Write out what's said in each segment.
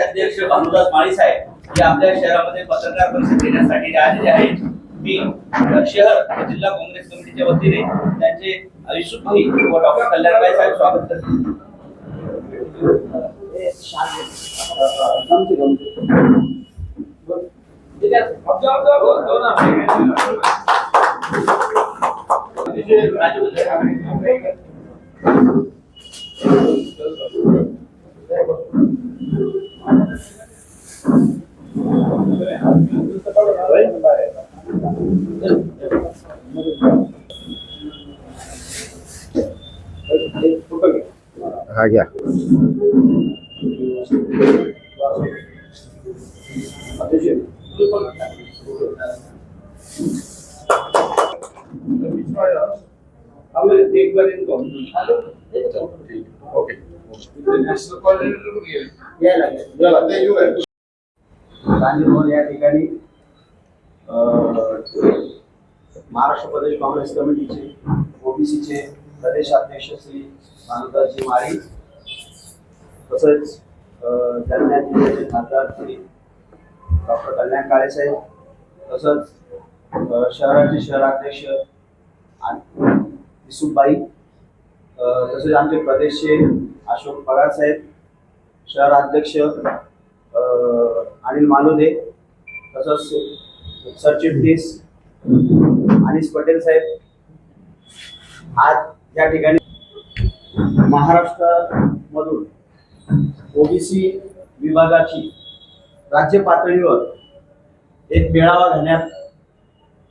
अध्यक्ष भानुदास माळी साहेब हे आपल्या शहरामध्ये पत्रकार परिषद घेण्यासाठी आलेले आहेत. मी शहर जिल्हा काँग्रेस कमिटीच्या वतीने त्यांचे युसुफ भाई व डॉक्टर कल्याणबाई साहेब स्वागत करते. हा घ्या. एक बार इनको ओके गांधी भवन या ठिकाणी महाराष्ट्र प्रदेश काँग्रेस कमिटीचे ओबीसीचे प्रदेशाध्यक्ष श्री भानुदासजी माळी तसेच जालना जिल्ह्याचे खासदार श्री डॉक्टर कल्याण काळेसाहेब तसंच शहराचे शहराध्यक्ष आणि युसुफबाई अं, तसेच आमचे प्रदेशचे अशोक पगार साहेब शहराध्यक्ष अध्यक्ष अनिल मालोदे तसंच सरचिटणीस अनिस पटेल साहेब. आज या ठिकाणी महाराष्ट्रामधून ओबीसी विभागाची राज्य पातळीवर एक मेळावा घेण्यात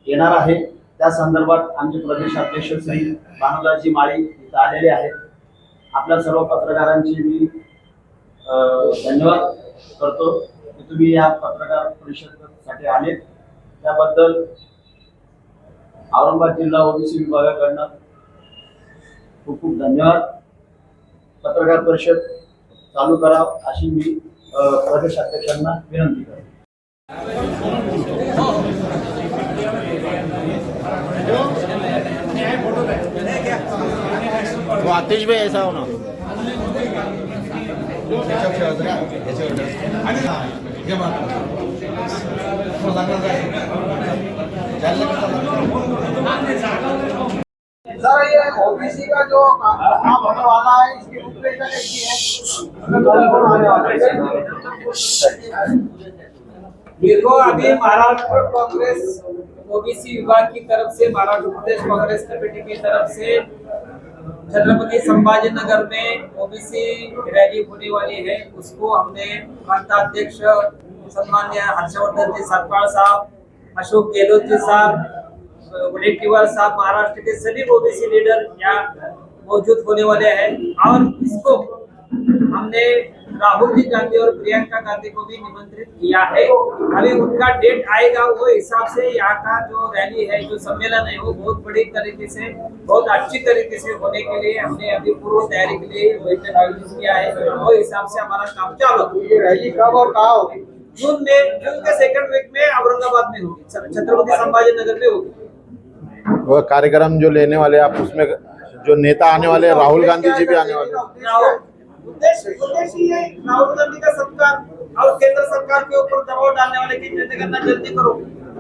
येणार आहे. त्या संदर्भात आमचे प्रदेश अध्यक्ष श्री भानुदासजी माळी इथं आलेले आहेत. आपल्या सर्व पत्रकारांची मी धन्यवाद करतो की तुम्ही या पत्रकार परिषदेसाठी आले त्याबद्दल औरंगाबाद जिल्हा ओबीसी विभागाकडनं खूप खूप धन्यवाद. पत्रकार परिषद चालू करा अशी मी प्रदेश अध्यक्षांना विनंती करतो. आतिश भाई ऐसा सर, ये ओबीसी का जो काम होने वाला है, इसकी रूपरेखा कैसी है? है देखो, अभी महाराष्ट्र कांग्रेस ओबीसी विभाग की तरफ़ से, महाराष्ट्र प्रदेश कांग्रेस कमेटी की तरफ़ से छत्रपति संभाजी नगर में ओबीसी रैली होने वाली है। उसको हमने प्रांताध्यक्ष सम्मान्य हर्षवर्धन जी सतपाल साहब, अशोक गहलोत जी साहब वडेट्टीवार साहब, महाराष्ट्र के सभी ओबीसी लीडर यहाँ मौजूद होने वाले हैं। और इसको हमने राहुल जी गांधी और प्रियंका गांधी को भी निमंत्रित किया है। अभी उनका डेट आएगा वो हिसाब से यहाँ का जो रैली है जो सम्मेलन है वो बहुत बड़ी तरीके से बहुत अच्छी तरीके से होने के लिए हमने अभी पूर्व तैयारी के लिए बैठक आयोजित किया है। वो हिसाब से हमारा काम चालू ये रैली कब और कहाँ होगी? जून में जून के सेकंड वीक में औरंगाबाद में होगी। छत्रपति संभाजी नगर में होगी। वह कार्यक्रम जो लेने वाले आप उसमें जो नेता आने वाले राहुल गांधी जी भी आने वाले हैं। उद्देश्य उद्देश्य ये राहुल गांधी का सरकार और केंद्र सरकार के ऊपर दबाव डालने वाले की जल्दी करना जल्दी करो।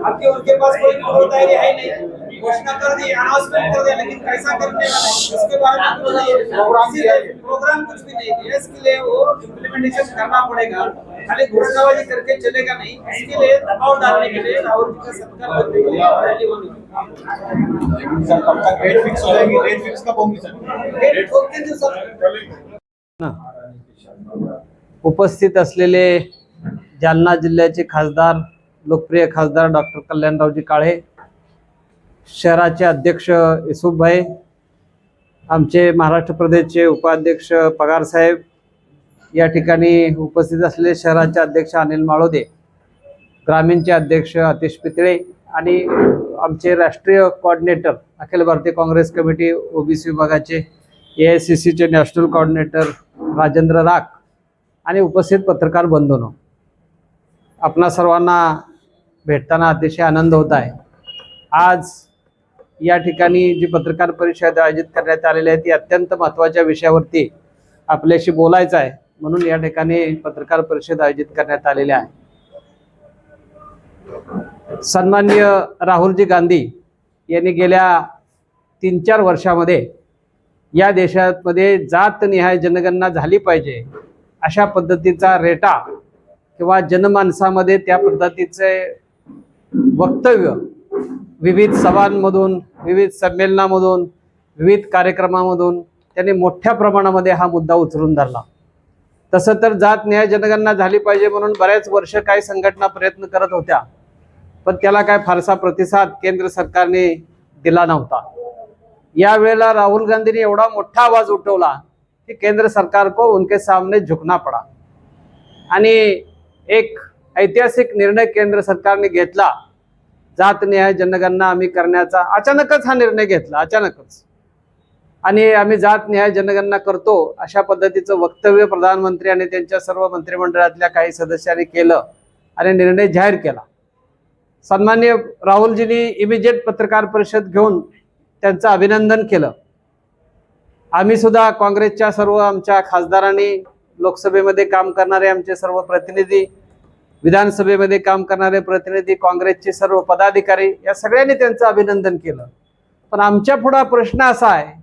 आपके उनके पास कोई पूर्व तैयारी है नहीं? घोषणा कर दी अनाउंसमेंट कर दिया लेकिन कैसा करने वाला है। उसके बारे में कुछ प्रोग्राम दिया प्रोग्राम कुछ भी नहीं दिया इसके लिए वो इम्प्लीमेंटेशन करना पड़ेगा। खाली घोषणाबाजी करके चलेगा नहीं। इसके लिए दबाव डालने के लिए राहुल जी का सरकार बनने के लिए रैली होनी सर कब तक डेट फिक्स हो जाएगी? डेट फिक्स कब होगी सर? डेट दो तीन दिवसात उपस्थित असलेले जालना जिल्ह्याचे खासदार लोकप्रिय खासदार डॉक्टर कल्याणरावजी काळे शहराचे अध्यक्ष युसुफभाई आमचे महाराष्ट्र प्रदेशचे उपाध्यक्ष पगार साहेब या ठिकाणी उपस्थित असलेले शहराचे अध्यक्ष अनिल माळोदे ग्रामीणचे अध्यक्ष अतिश पितळे आणि आमचे राष्ट्रीय coordinator Akhil Bharatiya Congress committee OBC विभागाचे ए आय सी सीचे नॅशनल कॉर्डिनेटर राजेंद्र राख आणि उपस्थित पत्रकार बंधूनो आपणा सर्वांना भेटताना अतिशय आनंद होत आहे. आज या ठिकाणी जी पत्रकार परिषद आयोजित करण्यात आलेली आहे ती अत्यंत महत्त्वाच्या विषयावरती आपल्याशी बोलायचं आहे म्हणून या ठिकाणी पत्रकार परिषद आयोजित करण्यात आलेली आहे. सन्माननीय राहुलजी गांधी यांनी गेल्या तीन चार वर्षामध्ये या देशामध्ये जातनिहाय जनगणना झाली पाहिजे अशा पद्धतीचा रेटा किंवा जनमानसामध्ये त्या पद्धतीचे वक्तव्य विविध सभांमधून विविध संमेलनामधून विविध कार्यक्रमामधून त्यांनी मोठ्या प्रमाणामध्ये हा मुद्दा उचलून धरला. तसं तर जात न्याय जनगणना झाली पाहिजे म्हणून बऱ्याच वर्ष काही संघटना प्रयत्न करत होत्या पण त्याला काय फारसा प्रतिसाद केंद्र सरकारने दिला नव्हता. यावेळेला राहुल गांधींनी एवढा मोठा आवाज उठवला की केंद्र सरकार को उनके सामने झुकना पडा. आणि एक ऐतिहासिक निर्णय केंद्र सरकारने घेतला. जात न्याय जनगणना आम्ही करण्याचा अचानकच हा निर्णय घेतला अचानकच. आणि आम्ही जात न्याय जनगणना करतो अशा पद्धतीचं वक्तव्य प्रधानमंत्री आणि त्यांच्या सर्व मंत्रिमंडळातल्या काही सदस्यांनी केलं आणि निर्णय जाहीर केला. सन्मान्य राहुलजींनी इमिजिएट पत्रकार परिषद घेऊन त्यांचं अभिनंदन केलं. आम्ही सुद्धा काँग्रेसच्या सर्व आमच्या खासदारांनी लोकसभेमध्ये काम करणारे आमचे सर्व प्रतिनिधी विधानसभेमध्ये काम करणारे प्रतिनिधी काँग्रेसचे सर्व पदाधिकारी या सगळ्यांनी त्यांचं अभिनंदन केलं. पण आमच्या पुढा प्रश्न असा आहे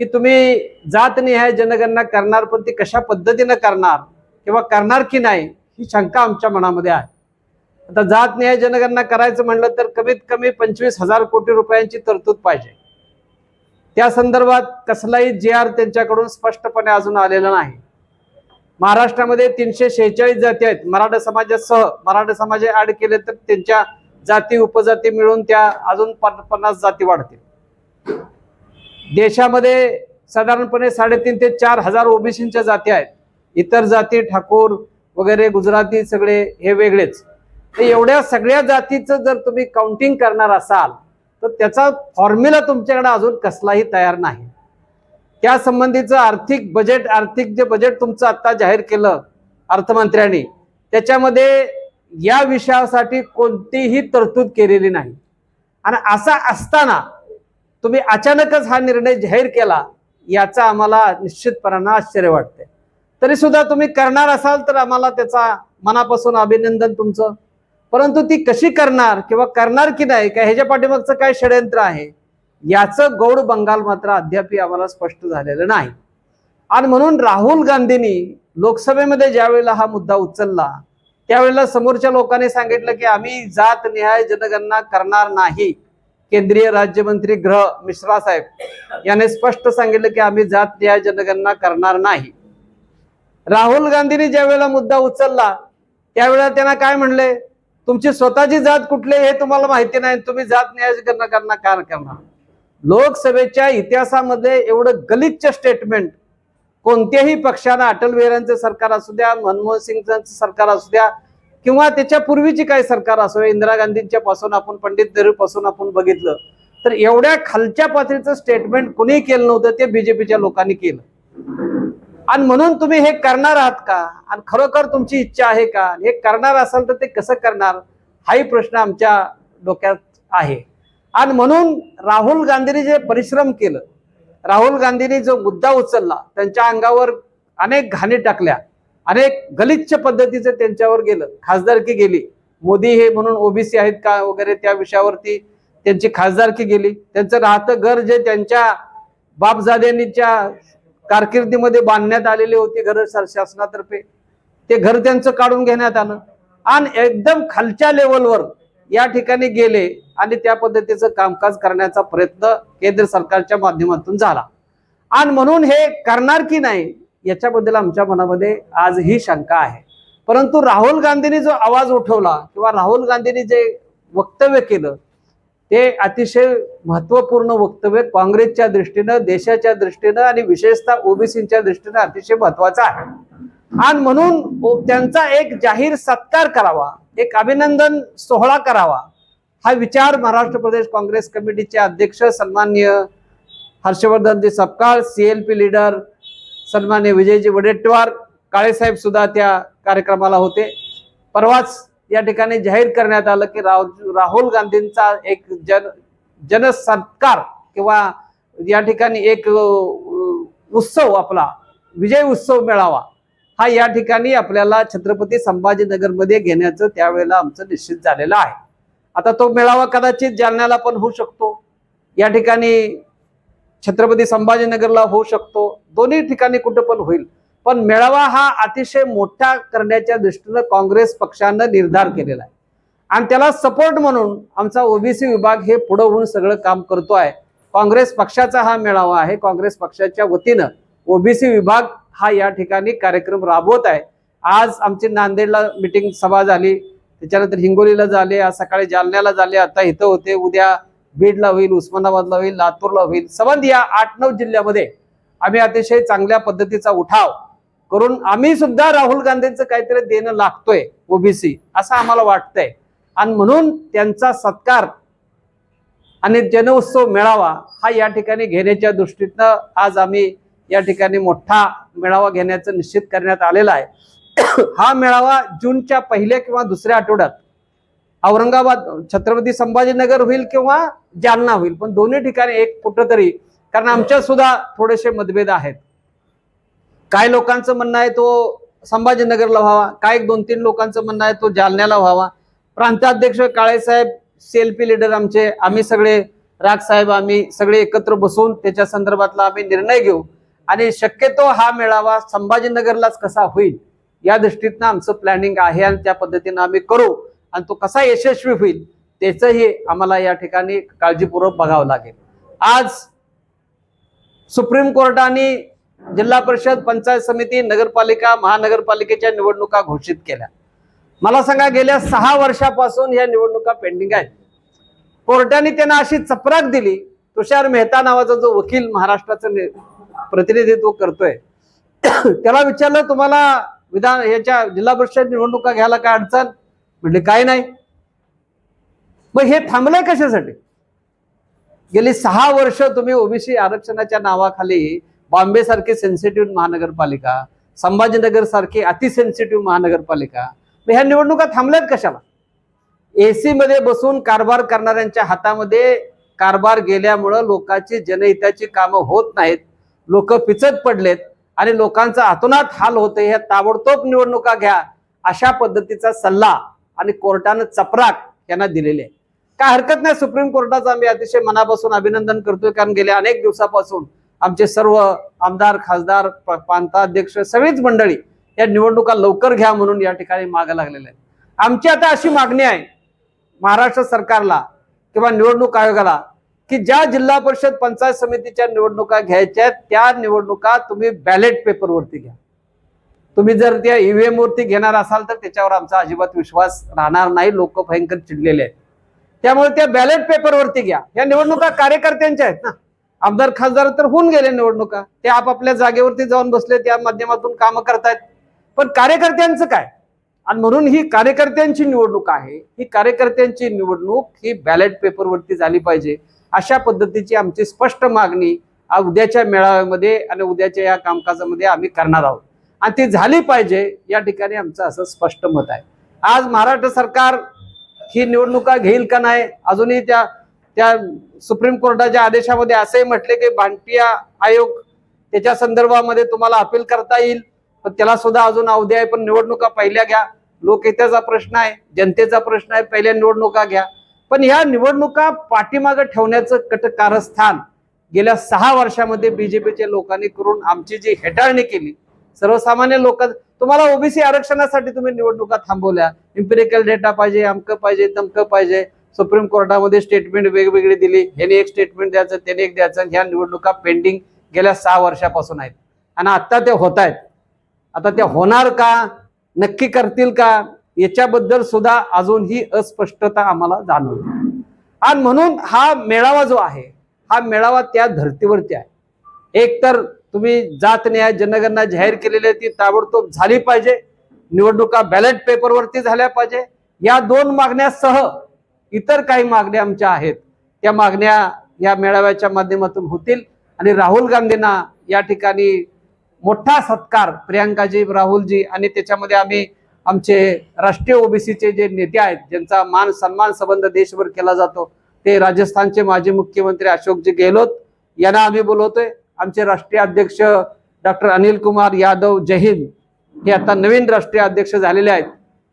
की तुम्ही जातनिहाय जनगणना करणार पण ती कशा पद्धतीनं करणार किंवा करणार की नाही ही शंका आमच्या मनामध्ये आहे. आता जात न्याय जनगणना करायचं म्हणलं तर कमीत कमी पंचवीस हजार कोटी रुपयांची तरतूद पाहिजे. त्या संदर्भात कसलाही जे आर त्यांच्याकडून स्पष्टपणे अजून आलेला नाही. महाराष्ट्रामध्ये तीनशे शेहेचाळीस जाती आहेत. मराठा समाजासह मराठा समाज ऍड केले तर त्यांच्या जाती उपजाती मिळून त्या अजून पन्नास जाती वाढतील. देशामध्ये साधारणपणे साडेतीन ते चार हजार ओबीसीच्या जाती आहेत. इतर जाती ठाकूर वगैरे गुजराती सगळे हे वेगळेच. तर एवढ्या सगळ्या जातीचं जर तुम्ही काउंटिंग करणार असाल तर त्याचा फॉर्म्युला तुमच्याकडे अजून कसलाही तयार नाही. त्या संबंधीचं आर्थिक बजेट आर्थिक जे बजेट तुमचं आता जाहीर केलं अर्थमंत्र्यांनी त्याच्यामध्ये या विषयासाठी कोणतीही तरतूद केलेली नाही. आणि असा असताना तुम्ही अचानकच हा निर्णय जाहीर केला याचा आम्हाला निश्चितपणानं आश्चर्य वाटते तरी सुद्धा तुम्ही करणार असाल तर आम्हाला त्याचा मनापासून अभिनंदन तुमचं. परंतु ती कशी करणार किंवा करणार की नाही का ह्याच्या पाठीमागचं काय षडयंत्र आहे याचं गौड बंगाल मात्र अद्याप आम्हाला स्पष्ट झालेलं नाही. आणि म्हणून राहुल गांधींनी लोकसभेमध्ये ज्यावेळेला हा मुद्दा उचलला त्यावेळेला समोरच्या लोकांनी सांगितलं की आम्ही जात निहाय जनगणना करणार नाही. केंद्रीय राज्यमंत्री ग्रह मिश्रा साहेब याने स्पष्ट सांगितलं की आम्ही जात निहाय जनगणना करणार नाही. राहुल गांधींनी ज्यावेळेला मुद्दा उचलला त्यावेळेला त्यांना काय म्हणले? तुमची स्वतःची जात कुठली आहे हे तुम्हाला माहिती नाही. तुम्ही जात न्याय करणार करणार करणार लोकसभेच्या इतिहासामध्ये एवढं गलिच्छ स्टेटमेंट कोणत्याही पक्षानं अटल बिहारांचं सरकार असू द्या मनमोहन सिंगचं सरकार असू द्या किंवा त्याच्या पूर्वीची काही सरकार असो इंदिरा गांधींच्या पासून आपण पंडित नेहरू पासून आपण बघितलं तर एवढ्या खालच्या पातळीचं स्टेटमेंट कुणी केलं नव्हतं ते बीजेपीच्या लोकांनी केलं. आणि म्हणून तुम्ही हे करणार आहात का? आणि खरोखर तुमची इच्छा आहे का? हे करणार असाल तर ते कसं करणार? हाही प्रश्न आमच्या डोक्यात आहे. आणि म्हणून राहुल गांधींनी जे परिश्रम केलं राहुल गांधींनी जो मुद्दा उचलला त्यांच्या अंगावर अनेक घाणी टाकल्या अनेक गलिच्छ पद्धतीचं त्यांच्यावर गेलं. खासदारकी गेली. मोदी हे म्हणून ओबीसी आहेत का वगैरे त्या विषयावरती त्यांची खासदारकी गेली. त्यांचं राहतं घर जे त्यांच्या बापजाद्यांनीच्या कारकिर्दीमध्ये बांधण्यात आलेले होते घर शासनातर्फे. ते घर त्यांचं काढून घेण्यात आलं. आणि एकदम खालच्या लेवलवर या ठिकाणी गेले आणि त्या पद्धतीचं कामकाज करण्याचा प्रयत्न केंद्र सरकारच्या माध्यमातून झाला. आणि म्हणून हे करणार की नाही याच्याबद्दल आमच्या मनामध्ये आजही शंका आहे. परंतु राहुल गांधींनी जो आवाज उठवला किंवा राहुल गांधींनी जे वक्तव्य केलं ते अतिशय महत्त्वपूर्ण वक्तव्य काँग्रेसच्या दृष्टीनं देशाच्या दृष्टीनं आणि विशेषतः ओबीसीच्या दृष्टीनं अतिशय महत्वाचं आहे. आणि म्हणून त्यांचा एक जाहीर सत्कार करावा एक अभिनंदन सोहळा करावा हा विचार महाराष्ट्र प्रदेश काँग्रेस कमिटीचे अध्यक्ष सन्माननीय हर्षवर्धनजी सपकाळ सीएलपी लीडर सन्मान्य विजयजी वडेट्टीवार काळेसाहेब सुद्धा त्या कार्यक्रमाला होते. परवाच या ठिकाणी जाहीर करण्यात आलं की राहुल राहुल गांधींचा एक जन जनसत्कार किंवा या ठिकाणी एक उत्सव आपला विजय उत्सव मेळावा हा या ठिकाणी आपल्याला छत्रपती संभाजीनगरमध्ये घेण्याचं त्यावेळेला आमचं निश्चित झालेलं आहे. आता तो मेळावा कदाचित जालन्याला पण होऊ शकतो. या ठिकाणी छत्रपती संभाजीनगरला होऊ शकतो. दोन्ही ठिकाणी कुठं पण होईल. पण मेळावा हा अतिशय मोठा करण्याच्या दृष्टीनं काँग्रेस पक्षानं निर्धार केलेला आहे. आणि त्याला सपोर्ट म्हणून आमचा ओबीसी विभाग हे पुढं होऊन सगळं काम करतो आहे. काँग्रेस पक्षाचा हा मेळावा आहे. काँग्रेस पक्षाच्या वतीनं ओबीसी विभाग हा या ठिकाणी कार्यक्रम राबवत आहे. आज आमची नांदेडला मिटिंग सभा झाली. त्याच्यानंतर हिंगोलीला झाले. आज सकाळी जालन्याला झाले. आता इथं होते. उद्या बीडला होईल उस्मानाबादला होईल लातूरला होईल. संबंध या आठ नऊ जिल्ह्यामध्ये आम्ही अतिशय चांगल्या पद्धतीचा उठाव करून आम्ही सुद्धा राहुल गांधींचं काहीतरी देणं लागतोय ओबीसी असं आम्हाला वाटतंय. आणि म्हणून त्यांचा सत्कार आणि जनउत्सव मेळावा हा या ठिकाणी घेण्याच्या दृष्टीनं आज आम्ही या ठिकाणी मोठा मेळावा घेण्याचं निश्चित करण्यात आलेला आहे. हा मेळावा जूनच्या पहिल्या किंवा दुसऱ्या आठवड्यात औरंगाबाद छत्रपती संभाजीनगर होईल किंवा जालना होईल. पण दोन्ही ठिकाणी एक कुठंतरी कारण आमच्या सुद्धा थोडेसे मतभेद आहेत. काय लोकांचं म्हणणं आहे तो संभाजीनगरला व्हावा? काय एक दोन तीन लोकांचं म्हणणं आहे तो जालन्याला व्हावा? प्रांताध्यक्ष काळेसाहेब सेल्फी लीडर आमचे आम्ही सगळे राग साहेब आम्ही सगळे एकत्र बसून त्याच्या संदर्भातला आम्ही निर्णय घेऊ. आणि शक्यतो हा मेळावा संभाजीनगरलाच कसा होईल या दृष्टीतनं आमचं प्लॅनिंग आहे आणि त्या पद्धतीनं आम्ही करू. आणि तो कसा यशस्वी होईल त्याचंही आम्हाला या ठिकाणी काळजीपूर्वक बघावं लागेल. आज सुप्रीम कोर्टाने जिल्हा परिषद पंचायत समिती नगरपालिका महानगरपालिकेच्या निवडणुका घोषित केल्या. मला सांगा गेल्या सहा वर्षापासून या निवडणुका पेंडिंग आहेत. कोर्टाने त्यांना अशी चपराक दिली तुषार मेहता नावाचा जो वकील महाराष्ट्राचं प्रतिनिधित्व करतोय. त्याला विचारलं तुम्हाला विधान याच्या जिल्हा परिषद निवडणुका घ्यायला काय अडचण? म्हटले काय नाही. मग हे थांबलंय कशासाठी? गेली सहा वर्ष तुम्ही ओबीसी आरक्षणाच्या नावाखाली बॉम्बे सारखी सेन्सिटिव्ह महानगरपालिका संभाजीनगर सारखी अतिसेन्सिटिव्ह महानगरपालिका मग ह्या निवडणुका थांबल्यात कशाला? एसी मध्ये बसून कारभार करणाऱ्यांच्या हातामध्ये कारभार गेल्यामुळं लोकांची जनहिताची कामं होत नाहीत लोक पिचत पडलेत आणि लोकांचा अतोनात हाल होते ह्या ताबडतोब निवडणुका घ्या अशा पद्धतीचा सल्ला आणि कोर्टानं चपराक यांना दिलेले. आहे काय हरकत नाही सुप्रीम कोर्टाचं आम्ही अतिशय मनापासून अभिनंदन करतोय कारण गेल्या अनेक दिवसापासून आमचे सर्व आमदार खासदार प्रांताध्यक्ष सगळीच मंडळी या निवडणुका लवकर घ्या म्हणून या ठिकाणी मागं लागलेल्या आहेत. आमची आता अशी मागणी आहे महाराष्ट्र सरकारला किंवा निवडणूक आयोगाला की ज्या जिल्हा परिषद पंचायत समितीच्या निवडणुका घ्यायच्या आहेत, त्या निवडणुका तुम्ही बॅलेट पेपरवरती घ्या. तुम्ही जर त्या ईव्हीएम वरती घेणार असाल तर त्याच्यावर आमचा अजिबात विश्वास राहणार नाही लोक भयंकर चिडलेले आहेत. त्यामुळे त्या बॅलेट पेपरवरती घ्या. या निवडणुका कार्यकर्त्यांच्या आहेत ना. आमदार खासदार तर होऊन गेले निवडणुका. ते आपापल्या जागेवरती जाऊन बसले त्या माध्यमातून कामं करतायत. पण कार्यकर्त्यांचं काय? आणि म्हणून ही कार्यकर्त्यांची निवडणूक आहे. ही कार्यकर्त्यांची निवडणूक ही बॅलेट पेपरवरती झाली पाहिजे. अशा पद्धतीची आमची स्पष्ट मागणी उद्याच्या मेळाव्यामध्ये आणि उद्याच्या या कामकाजामध्ये आम्ही करणार आहोत. आणि ती झाली पाहिजे या ठिकाणी आमचं असं स्पष्ट मत आहे. आज महाराष्ट्र सरकार ही निवडणुका घेईल का नाही? अजूनही त्या त्या सुप्रीम कोर्टाच्या आदेशामध्ये असंही म्हटले की भांटिया आयोग त्याच्या संदर्भामध्ये तुम्हाला अपील करता येईल पण त्याला सुद्धा अजून अवधी आहे पण निवडणुका पहिल्या घ्या. लोकहिताचा प्रश्न आहे जनतेचा प्रश्न आहे पहिल्या निवडणुका घ्या. पण ह्या निवडणुका पाठीमागं ठेवण्याचं कटकारस्थान गेल्या सहा वर्षामध्ये बीजेपीच्या लोकांनी करून आमची जी हेटाळणी केली सर्वसामान्य लोक तुम्हाला ओबीसी आरक्षणासाठी तुम्ही निवडणुका थांबवल्या. इम्पेरिकल डेटा पाहिजे अमकं पाहिजे तमकं पाहिजे. सुप्रीम कोर्टामध्ये स्टेटमेंट वेगवेगळी दिली. ह्याने एक स्टेटमेंट द्यायचं त्याने एक द्यायचं. ह्या निवडणुका पेंडिंग गेल्या सहा वर्षापासून आहेत. आणि आत्ता ते होत आहेत आता ते होणार का? नक्की करतील का? याच्याबद्दल सुद्धा अजूनही अस्पष्टता आम्हाला जाणवली आणि म्हणून हा मेळावा जो आहे हा मेळावा त्या धर्तीवरती आहे. एक तर तुम्ही जात न्याय जनगणना जाहीर केलेली आहे ती ताबडतोब झाली पाहिजे. निवडणुका बॅलेट पेपरवरती झाल्या पाहिजे. या दोन मागण्यासह इतर काही मागण्या आमच्या आहेत. त्या मागण्या या मेळाव्याच्या माध्यमातून होतील. आणि राहुल गांधींना या ठिकाणी मोठा सत्कार प्रियांकाजी राहुलजी आणि त्याच्यामध्ये आम्ही आमचे राष्ट्रीय ओबीसीचे जे नेते आहेत ज्यांचा मान सन्मान संबंध देशभर केला जातो ते राजस्थानचे माजी मुख्यमंत्री अशोकजी गेहलोत यांना आम्ही बोलवतोय. आमचे राष्ट्रीय अध्यक्ष डॉक्टर अनिल कुमार यादव जहीन हे आता नवीन राष्ट्रीय अध्यक्ष झालेले आहेत.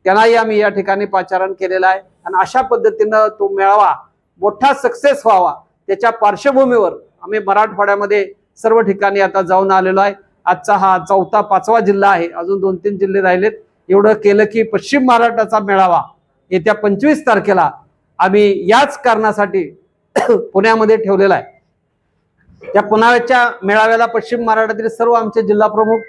त्यांनाही आम्ही या ठिकाणी पाचारण केलेलं आहे. आणि अशा पद्धतीनं तो मेळावा मोठा सक्सेस व्हावा त्याच्या पार्श्वभूमीवर आम्ही मराठवाड्यामध्ये सर्व ठिकाणी आता जाऊन आलेलो आहे. आजचा हा चौथा पाचवा जिल्हा आहे. अजून दोन तीन जिल्हे राहिलेत. एवढं केलं की पश्चिम महाराष्ट्राचा मेळावा येत्या पंचवीस तारखेला आम्ही याच कारणासाठी पुण्यामध्ये ठेवलेला आहे. त्या पुण्याच्या मेळाव्याला पश्चिम महाराष्ट्रातील सर्व आमचे जिल्हा प्रमुख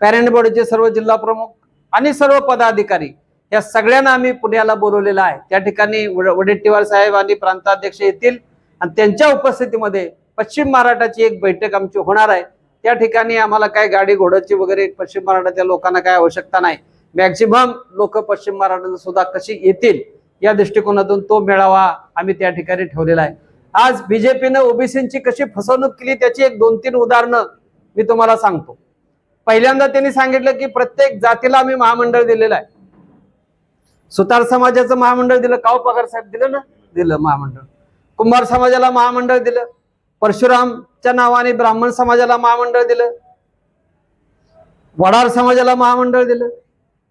पॅरेंट बॉडीचे सर्व जिल्हा प्रमुख आणि सर्व पदाधिकारी या सगळ्यांना आम्ही पुण्याला बोलवलेलं आहे. त्या ठिकाणी वड- वडेट्टीवार साहेब आणि प्रांताध्यक्ष येतील आणि त्यांच्या उपस्थितीमध्ये पश्चिम महाराष्ट्राची एक बैठक आमची होणार आहे. त्या ठिकाणी आम्हाला काय गाडी घोड्याची वगैरे पश्चिम महाराष्ट्रातल्या लोकांना काय आवश्यकता नाही. मॅक्झिमम लोक पश्चिम महाराष्ट्रात सुद्धा कशी येतील या दृष्टिकोनातून तो मेळावा आम्ही त्या ठिकाणी ठेवलेला आहे. आज बीजेपीनं ओबीसींची कशी फसवणूक केली त्याची एक दोन तीन उदाहरणं मी तुम्हाला सांगतो. पहिल्यांदा त्यांनी सांगितलं की प्रत्येक जातीला आम्ही महामंडळ दिलेलं आहे. सुतार समाजाचं महामंडळ दिलं काव पगार साहेब दिलं ना? दिलं महामंडळ. कुंभार समाजाला महामंडळ दिलं. परशुरामच्या नावाने ब्राह्मण समाजाला महामंडळ दिलं. वडार समाजाला महामंडळ दिलं.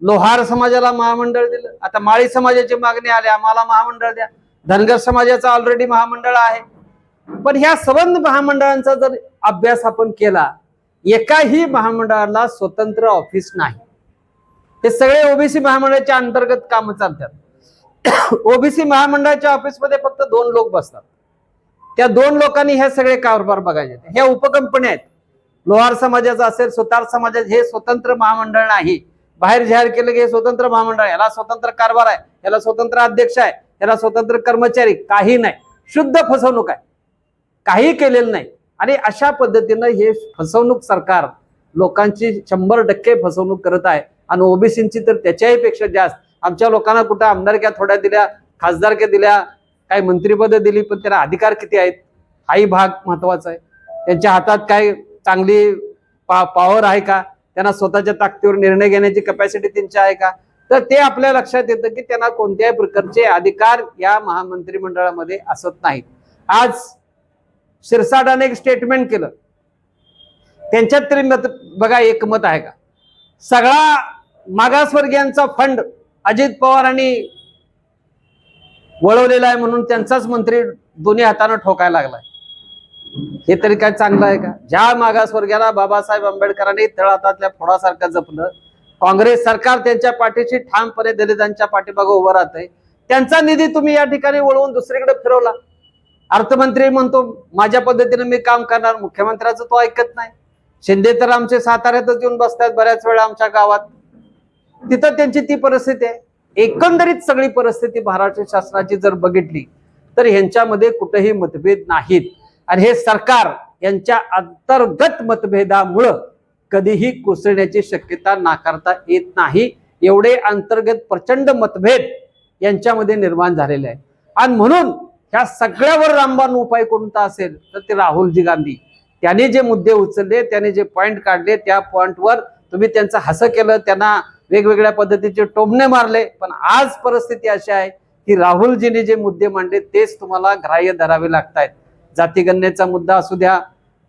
लोहार समाजाला महामंडळ दिलं. आता माळी समाजाची मागणी आली आम्हाला महामंडळ द्या. धनगर समाजाचा ऑलरेडी महामंडळ आहे. पण ह्या सबंध महामंडळांचा जर अभ्यास आपण केला एकाही महामंडळाला स्वतंत्र ऑफिस नाही. हे सगळे ओबीसी महामंडळाच्या अंतर्गत काम चालतात. ओबीसी महामंडळाच्या ऑफिसमध्ये फक्त दोन लोक बसतात. त्या दोन लोकांनी ह्या सगळे कारभार बघायचे ह्या उपकंपन्या आहेत. लोहार समाजाचं असेल सुतार समाजाचं हे स्वतंत्र महामंडळ नाही. बाहेर जाहीर केलं की हे स्वतंत्र महामंडळ आहे. याला स्वतंत्र कारभार आहे. याला स्वतंत्र अध्यक्ष आहे. याला स्वतंत्र कर्मचारी काही नाही. शुद्ध फसवणूक आहे. काही केलेलं नाही. आणि अशा पद्धतीनं हे फसवणूक सरकार लोकांची शंभर टक्के फसवणूक करत आहे. आणि ओबीसींची तर त्याच्याही पेक्षा जास्त. आमच्या लोकांना कुठं आमदारक्या थोड्या दिल्या खासदारक्या दिल्या काही मंत्रीपदं दिली पण त्याला अधिकार किती आहेत? हाही भाग महत्त्वाचा आहे. त्यांच्या हातात काय चांगली पा पॉवर आहे का? त्यांना स्वतःच्या ताकदीवर निर्णय घेण्याची कपॅसिटी त्यांची आहे का? तर ते आपल्या लक्षात येतं की त्यांना कोणत्याही प्रकारचे अधिकार या महामंत्रिमंडळामध्ये असत नाहीत. आज शिरसाटाने एक स्टेटमेंट केलं. त्यांच्यात तरी मत बघा एकमत आहे का? सगळा मागासवर्गीयांचा फंड अजित पवारांनी वळवलेला आहे म्हणून त्यांचाच मंत्री दोन्ही हातानं ठोकायला लागलाय. हे तरी काय चांगलं आहे का? ज्या मागासवर्गीयाला बाबासाहेब आंबेडकरांनी तळहातातल्या फोडासारखं जपलं काँग्रेस सरकार त्यांच्या पाठीशी ठामपणे दलितांच्या पाठीमागे उभं राहतंय त्यांचा निधी तुम्ही या ठिकाणी वळवून दुसरीकडे फिरवला. अर्थमंत्री म्हणतो माझ्या पद्धतीने मी काम करणार मुख्यमंत्र्याचं तो ऐकत नाही. शिंदे तर आमचे साताऱ्यातच येऊन बसतात बऱ्याच वेळा आमच्या गावात. तिथं त्यांची ती परिस्थिती आहे. एकंदरीत सगळी परिस्थिती महाराष्ट्र शासनाची जर बघितली तर ह्यांच्यामध्ये कुठेही मतभेद नाहीत. आणि हे सरकार यांच्या अंतर्गत मतभेदामुळं कधीही कोसळण्याची शक्यता नाकारता येत नाही. एवढे अंतर्गत प्रचंड मतभेद यांच्यामध्ये निर्माण झालेले आहे आणि म्हणून ह्या सगळ्यावर रामबाण उपाय कोणता असेल तर ते राहुलजी गांधी. त्यांनी जे मुद्दे उचलले त्याने जे पॉईंट काढले त्या पॉईंटवर तुम्ही त्यांचं हसं केलं त्यांना वेगवेगळ्या पद्धतीचे टोमणे मारले पण आज परिस्थिती अशी आहे की राहुलजीने जे मुद्दे मांडले तेच तुम्हाला ग्राह्य धरावे लागत आहेत जातीगणनेचा मुद्दा असू द्या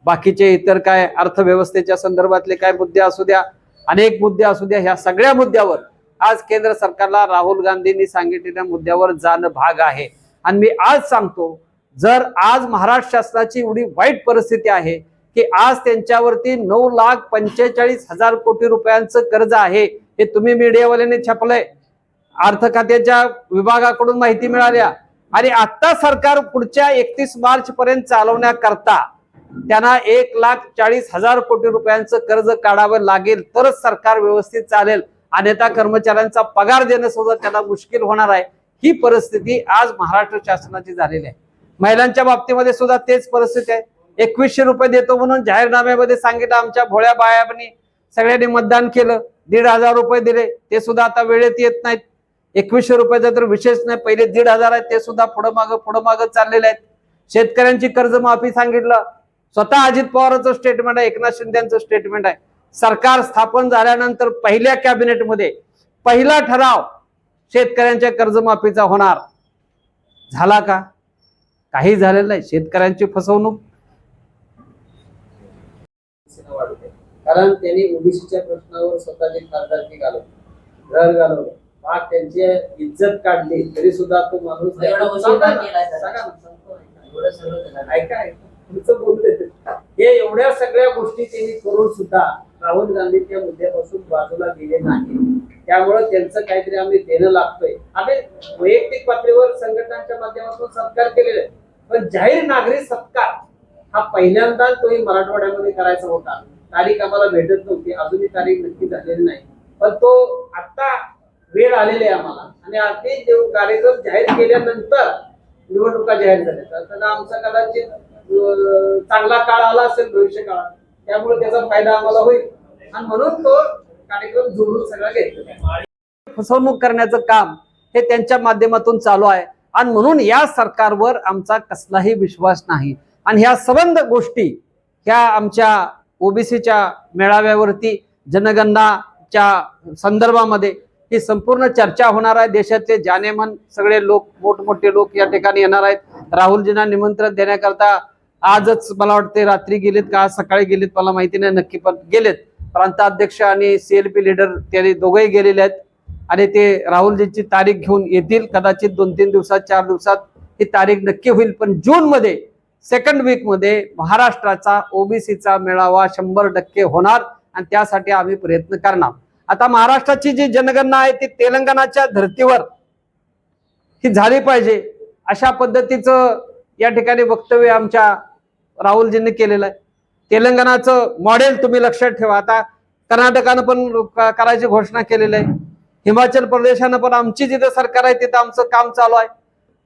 बाकीचे इतर काय अर्थव्यवस्थेच्या संदर्भातले काय मुद्दे असू द्या अनेक मुद्दे असू द्या ह्या सगळ्या मुद्द्यावर आज केंद्र सरकारला राहुल गांधींनी सांगितलेल्या मुद्द्यावर जाणं भाग आहे. आणि मी आज सांगतो जर आज महाराष्ट्र शासनाची एवढी वाईट परिस्थिती आहे की आज त्यांच्यावरती नऊ लाख पंचेचाळीस हजार कोटी रुपयांचं कर्ज आहे हे तुम्ही मीडियावाल्याने छापलंय. अर्थ खात्याच्या विभागाकडून माहिती मिळाल्या. आणि आता सरकार पुढच्या एकतीस मार्च पर्यंत चालवण्याकरता त्यांना एक लाख चाळीस हजार कोटी रुपयांचं कर्ज काढावं लागेल तरच सरकार व्यवस्थित चालेल. अन्यथा कर्मचाऱ्यांचा पगार देणं सुद्धा त्यांना मुश्किल होणार आहे. ही परिस्थिती आज महाराष्ट्र शासनाची झालेली आहे. महिलांच्या बाबतीमध्ये सुद्धा तेच परिस्थिती आहे. एकवीसशे रुपये देतो म्हणून जाहीरनाम्यामध्ये सांगितलं आमच्या भोळ्या बायानी सगळ्यांनी मतदान केलं. दीड हजार रुपये दिले ते सुद्धा आता वेळेत येत नाहीत. एकवीसशे रुपयाचा तर विशेष नाही पहिले दीड हजार आहेत ते सुद्धा पुढं मागं पुढं मागं चाललेले आहेत. शेतकऱ्यांची कर्जमाफी सांगितलं. स्वतः अजित पवारांचं स्टेटमेंट आहे एकनाथ शिंदेचं स्टेटमेंट आहे. सरकार स्थापन झाल्यानंतर पहिल्या कॅबिनेटमध्ये पहिला ठराव शेतकऱ्यांच्या कर्जमाफीचा होणार. झाला का? काही झालेलं नाही. शेतकऱ्यांची फसवणूक कारण त्यांनी ओबीसीच्या प्रश्नावर स्वतःची खासदारकी घालवली घर घालवलं पाक त्यांची इज्जत काढली तरी सुद्धा तो माणूस ऐका. तुमचं बोलते हे एवढ्या सगळ्या गोष्टी त्यांनी करून सुद्धा राहुल गांधी त्या मुद्द्यापासून बाजूला गेले नाही. त्यामुळे त्यांचं काहीतरी आम्ही देणं लागतोय. आम्ही वैयक्तिक पातळीवर संघटनांच्या माध्यमातून सत्कार केलेले आहे. पण जाहीर नागरिक सत्कार हा पहिल्यांदा तोही मराठवाड्यामध्ये करायचा होता. तारीख आम्हाला भेटत नव्हती. अजूनही तारीख नक्की झालेली नाही. पण तो आता वेळ आलेली आहे आम्हाला. आणि आधी जो कार्यक्रम जाहीर केल्यानंतर निवडणुका जाहीर झाल्या. तर आमचा कदाचित चांगला काळ आला असेल भविष्य काळात. त्यामुळे त्याचा फायदा आम्हाला होईल. आणि म्हणून तो कार्यक्रम जोडून सगळा घेतला. फसवणूक करण्याचं काम हे त्यांच्या माध्यमातून चालू आहे. आणि म्हणून या सरकारवर आमचा कसलाही विश्वास नाही. आणि ह्या सबंध गोष्टी ह्या आमच्या ओबीसीच्या मेळाव्यावरती जनगणनाच्या संदर्भामध्ये ही संपूर्ण चर्चा होणार आहे. देशातले जानेमन सगळे लोक मोठमोठे लोक या ठिकाणी येणार आहेत. राहुलजींना निमंत्रण देण्याकरता आजच मला वाटते रात्री गेलेत का? आज सकाळी गेलेत मला माहिती नाही नक्की पण गेलेत. प्रांताध्यक्ष आणि सीएलपी लीडर त्यांनी दोघेही गेलेले आहेत. आणि ते राहुलजींची तारीख घेऊन येतील. कदाचित दोन तीन दिवसात चार दिवसात ही तारीख नक्की होईल. पण जूनमध्ये सेकंड वीकमध्ये महाराष्ट्राचा ओबीसीचा मेळावा शंभर टक्के होणार आणि त्यासाठी आम्ही प्रयत्न करणार. आता महाराष्ट्राची जी जनगणना आहे ती तेलंगणाच्या धर्तीवर ही झाली पाहिजे. अशा पद्धतीचं या ठिकाणी वक्तव्य आमच्या राहुलजींनी केलेलं आहे. तेलंगणाचं मॉडेल तुम्ही लक्षात ठेवा. आता कर्नाटकानं पण करायची घोषणा केलेली आहे. हिमाचल प्रदेशानं पण आमची जिथं सरकार आहे तिथं आमचं काम चालू आहे.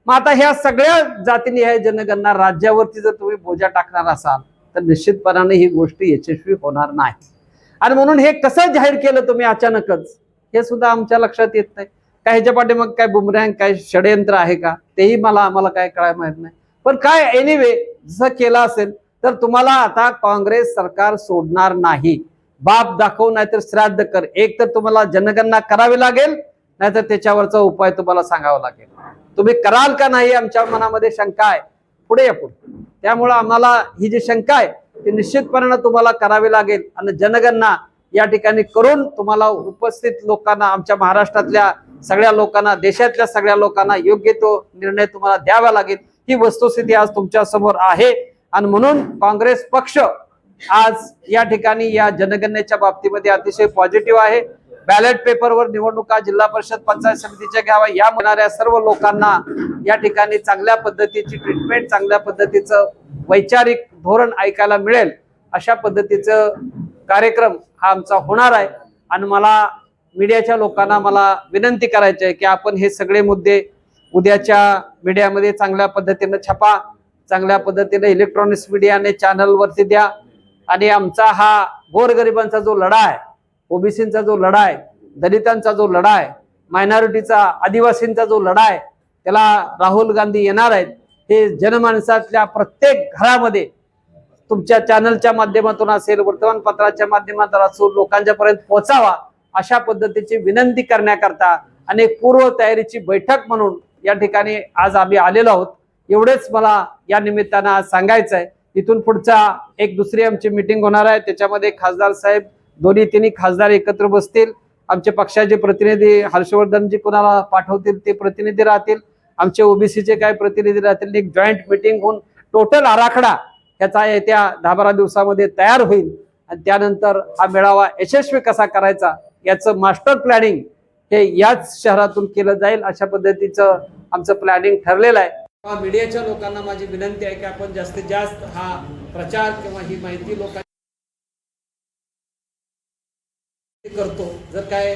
मग आता ह्या सगळ्या जातीनिहाय जनगणना राज्यावरती जर तुम्ही बोजा टाकणार असाल तर निश्चितपणाने ही गोष्ट यशस्वी होणार नाही. आणि म्हणून हे कसं जाहीर केलं तुम्ही अचानकच? हे सुद्धा आमच्या लक्षात येत नाही. काय ह्याच्या पाठीमाग काय बुमऱ्यांग काय षडयंत्र आहे का? तेही मला आम्हाला काय कळायला माहीत नाही. पण काय एनिवे जसं केलं असेल तर तुम्हाला आता काँग्रेस सरकार सोडणार नाही. बाप दाखव नाहीतर श्राद्ध कर. एक तर तुम्हाला जनगणना करावी लागेल नाहीतर त्याच्यावरचा उपाय तुम्हाला सांगावा लागेल. तुम्ही कराल का नाही आमच्या मनामध्ये शंका आहे. पुढे या पुढे. त्यामुळं आम्हाला ही जी शंका आहे ती निश्चितपणे तुम्हाला करावी लागेल. आणि जनगणना या ठिकाणी करून तुम्हाला उपस्थित लोकांना आमच्या महाराष्ट्रातल्या सगळ्या लोकांना देशातल्या सगळ्या लोकांना योग्य तो निर्णय तुम्हाला द्यावा लागेल. ही वस्तुस्थिती आज तुमच्यासमोर आहे. आणि म्हणून काँग्रेस पक्ष आज या ठिकाणी या जनगणनेच्या बाबतीमध्ये अतिशय पॉझिटिव्ह आहे. बॅलेट पेपरवर निवडणुका जिल्हा परिषद पंचायत समितीच्या घ्यावा या म्हणणाऱ्या सर्व लोकांना या ठिकाणी चांगल्या पद्धतीची ट्रीटमेंट चांगल्या पद्धतीचं वैचारिक धोरण ऐकायला मिळेल. अशा पद्धतीचं कार्यक्रम हा आमचा होणार आहे. आणि मला मीडियाच्या लोकांना मला विनंती करायची आहे की आपण हे सगळे मुद्दे उद्याच्या मीडियामध्ये चांगल्या पद्धतीनं छापा चांगल्या पद्धतीनं इलेक्ट्रॉनिक्स मीडियाने चॅनलवरती द्या. आणि आमचा हा गोरगरिबांचा जो लढा आहे ओबीसींचा जो लढा आहे दलितांचा जो लढा आहे मायनॉरिटीचा आदिवासींचा जो लढा आहे त्याला राहुल गांधी येणार आहेत हे जनमानसातल्या प्रत्येक घरामध्ये तुमच्या चॅनलच्या माध्यमातून असेल वर्तमानपत्राच्या माध्यमातून असो लोकांच्या पर्यंत पोहोचावा अशा पद्धतीची विनंती करण्याकरता आणि पूर्व तयारीची बैठक म्हणून या ठिकाणी आज आम्ही आलेलो आहोत. एवढेच मला या निमित्तानं आज सांगायचं आहे इथून पुढचा एक दुसरी आमची मिटिंग होणार आहे. त्याच्यामध्ये खासदार साहेब दोन्ही तिन्ही खासदार एकत्र बसतील. आमचे पक्षाचे प्रतिनिधी हर्षवर्धनजी कोणाला पाठवतील ते प्रतिनिधी राहतील. आमचे ओबीसीचे काय प्रतिनिधी राहतील एक जॉईंट मिटिंग होऊन टोटल आराखडा याचा येत्या दहा बारा दिवसामध्ये तयार होईल. आणि त्यानंतर हा मेळावा यशस्वी कसा करायचा याचं मास्टर प्लॅनिंग हे याच शहरातून केलं जाईल अशा पद्धतीचं आमचं प्लॅनिंग ठरलेलं आहे. मीडियाच्या लोकांना माझी विनंती आहे की आपण जास्तीत जास्त हा प्रचार किंवा ही माहिती लोकांना करतो. जर काय